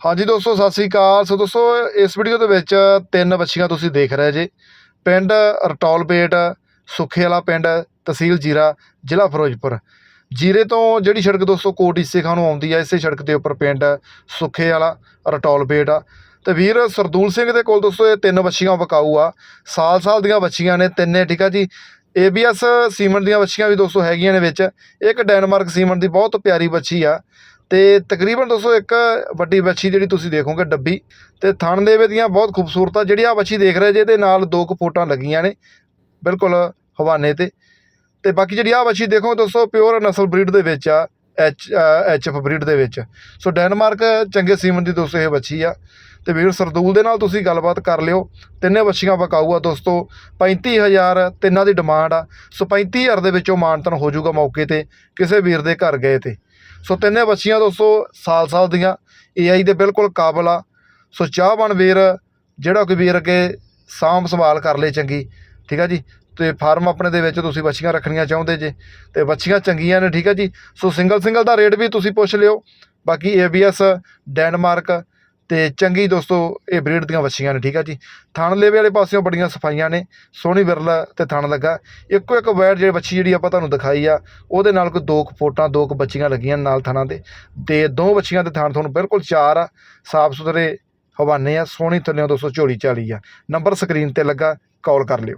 ਹਾਂਜੀ ਦੋਸਤੋ, ਸਤਿ ਸ੍ਰੀ ਅਕਾਲ। ਸੋ ਦੋਸਤੋ, ਇਸ ਵੀਡੀਓ ਦੇ ਵਿੱਚ ਤਿੰਨ ਬੱਚੀਆਂ ਤੁਸੀਂ ਦੇਖ ਰਹੇ ਜੇ। ਪਿੰਡ ਰਟੌਲਪੇਟ ਸੁੱਖੇ ਵਾਲਾ ਪਿੰਡ, ਤਹਿਸੀਲ ਜੀਰਾ, ਜ਼ਿਲ੍ਹਾ ਫਿਰੋਜ਼ਪੁਰ। ਜੀਰੇ ਤੋਂ ਜਿਹੜੀ ਸੜਕ ਦੋਸਤੋ, ਕੋਟ ਈਸੇ ਖਾਂ ਨੂੰ ਆਉਂਦੀ ਹੈ ਇਸੇ ਸੜਕ ਦੇ ਉੱਪਰ ਪਿੰਡ ਸੁੱਖੇ ਵਾਲਾ ਰਟੌਲਪੇਟ ਆ। ਤੇ ਵੀਰ ਸਰਦੂਲ ਸਿੰਘ ਦੇ ਕੋਲ ਦੋਸਤੋ, ਇਹ ਤਿੰਨ ਬੱਚੀਆਂ ਵਿਕਾਊ ਆ। ਸਾਲ ਸਾਲ ਦੀਆਂ ਬੱਚੀਆਂ ਨੇ ਤਿੰਨੇ, ਠੀਕ ਆ ਜੀ। ਏਬੀਐਸ ਸੀਮਨ ਦੀਆਂ ਬੱਚੀਆਂ ਵੀ ਦੋਸਤੋ ਹੈਗੀਆਂ ਨੇ ਵਿੱਚ। ਇੱਕ ਡੈਨਮਾਰਕ ਸੀਮਨ ਦੀ ਬਹੁਤ ਪਿਆਰੀ ਬੱਚੀ ਆ। ਅਤੇ ਤਕਰੀਬਨ ਦੋਸਤੋ ਇੱਕ ਵੱਡੀ ਬੱਚੀ ਜਿਹੜੀ ਤੁਸੀਂ ਦੇਖੋਗੇ ਡੱਬੀ ਅਤੇ ਥਣ ਦੇਵੇ ਦੀਆਂ ਬਹੁਤ ਖੂਬਸੂਰਤ ਆ ਜਿਹੜੀ ਆ ਬੱਚੀ ਦੇਖ ਰਹੇ ਜੇ ਇਹਦੇ ਨਾਲ ਦੋ ਕੁ ਫੋਟਾਂ ਲੱਗੀਆਂ ਨੇ ਬਿਲਕੁਲ ਹਵਾਨੇ ਤੇ। ਅਤੇ ਬਾਕੀ ਜਿਹੜੀ ਆ ਬੱਚੀ ਦੇਖੋ ਦੋਸਤੋ ਪਿਓਰ ਨਸਲ ਬਰੀਡ ਦੇ ਵਿੱਚ ਆ। ਐਚ ਐਚ ਐਫ ਬਰੀਡ ਦੇ ਵਿੱਚ। ਸੋ ਡੈਨਮਾਰਕ ਚੰਗੇ ਸੀਮਨ ਦੀ ਦੋਸਤੋ ਇਹ ਬੱਚੀ ਆ। ਤੇ ਵੀਰ ਸਰਦੂਲ ਦੇ ਨਾਲ ਤੁਸੀਂ ਗੱਲਬਾਤ ਕਰ ਲਿਓ। ਤਿੰਨੇ ਬੱਚੀਆਂ ਵਿਕਾਊ ਆ ਦੋਸਤੋ 35000 ਤਿੰਨਾਂ ਦੀ ਡਿਮਾਂਡ ਆ। ਸੋ 35000 ਦੇ ਵਿੱਚੋਂ ਮਾਨਤਨ ਹੋ ਜਾਊਗਾ ਮੌਕੇ ਤੇ ਕਿਸੇ ਵੀਰ ਦੇ ਘਰ ਗਏ ਤੇ। ਸੋ ਤਿੰਨੇ ਬੱਚੀਆਂ ਦੋਸਤੋ ਸਾਲ ਸਾਲ ਦੀਆਂ। ਏਆਈ ਦੇ ਬਿਲਕੁਲ ਕਾਬਲ ਆ। ਸੋ ਚਾਹਵਾਨ ਵੀਰ ਜਿਹੜਾ ਕੋਈ ਵੀਰ ਅੱਗੇ ਸਾਂਭ ਸੰਭਾਲ ਕਰ ਲੇ ਚੰਗੀ। ਠੀਕ ਆ ਜੀ? ਤੇ ਫਾਰਮ ਆਪਣੇ ਦੇ ਵਿੱਚ ਤੁਸੀਂ ਵੱਛੀਆਂ ਰੱਖਣੀਆਂ ਚਾਹੁੰਦੇ ਜੇ ਤੇ ਵੱਛੀਆਂ ਚੰਗੀਆਂ ਨੇ, ਠੀਕ ਆ ਜੀ? ਸੋ ਸਿੰਗਲ ਸਿੰਗਲ ਦਾ ਰੇਟ ਵੀ ਤੁਸੀਂ ਪੁੱਛ ਲਿਓ। ਬਾਕੀ ਏਬੀਐਸ ਡੈਨਮਾਰਕ ਤੇ ਚੰਗੀ ਦੋਸਤੋ ਇਹ ਬਰੀਡ ਦੀਆਂ ਵੱਛੀਆਂ ਨੇ, ਠੀਕ ਆ ਜੀ? ਥਣ ਲੇਵੇ ਵਾਲੇ ਪਾਸਿਓਂ ਬੜੀਆਂ ਸਫਾਈਆਂ ਨੇ, ਸੋਹਣੀ ਵਿਰਲਾ ਤੇ ਥਣ ਲੱਗਾ। ਇੱਕੋ ਇੱਕ ਵੈਟ ਜਿਹੜੀ ਵੱਛੀ ਜਿਹੜੀ ਆਪਾਂ ਤੁਹਾਨੂੰ ਦਿਖਾਈ ਆ, ਉਹਦੇ ਨਾਲ ਕੋਈ ਦੋ ਕੁ ਫੋਟਾਂ, ਦੋ ਕੁ ਬੱਚੀਆਂ ਲੱਗੀਆਂ ਨਾਲ ਥਣਾਂ ਦੇ। ਤੇ ਦੋ ਬੱਚੀਆਂ ਦੇ ਥਣ ਤੁਹਾਨੂੰ ਬਿਲਕੁਲ ਚਾਰ ਆ ਸਾਫ਼ ਸੁਥਰੇ ਹਵਾਨੇ ਆ, ਸੋਹਣੀ ਥੱਲਿਓਂ ਦੋਸਤੋ ਝੋਲੀ ਚਾਲੀ ਆ। ਨੰਬਰ ਸਕਰੀਨ ਤੇ ਲੱਗਾ, ਕਾਲ ਕਰ ਲਿਓ।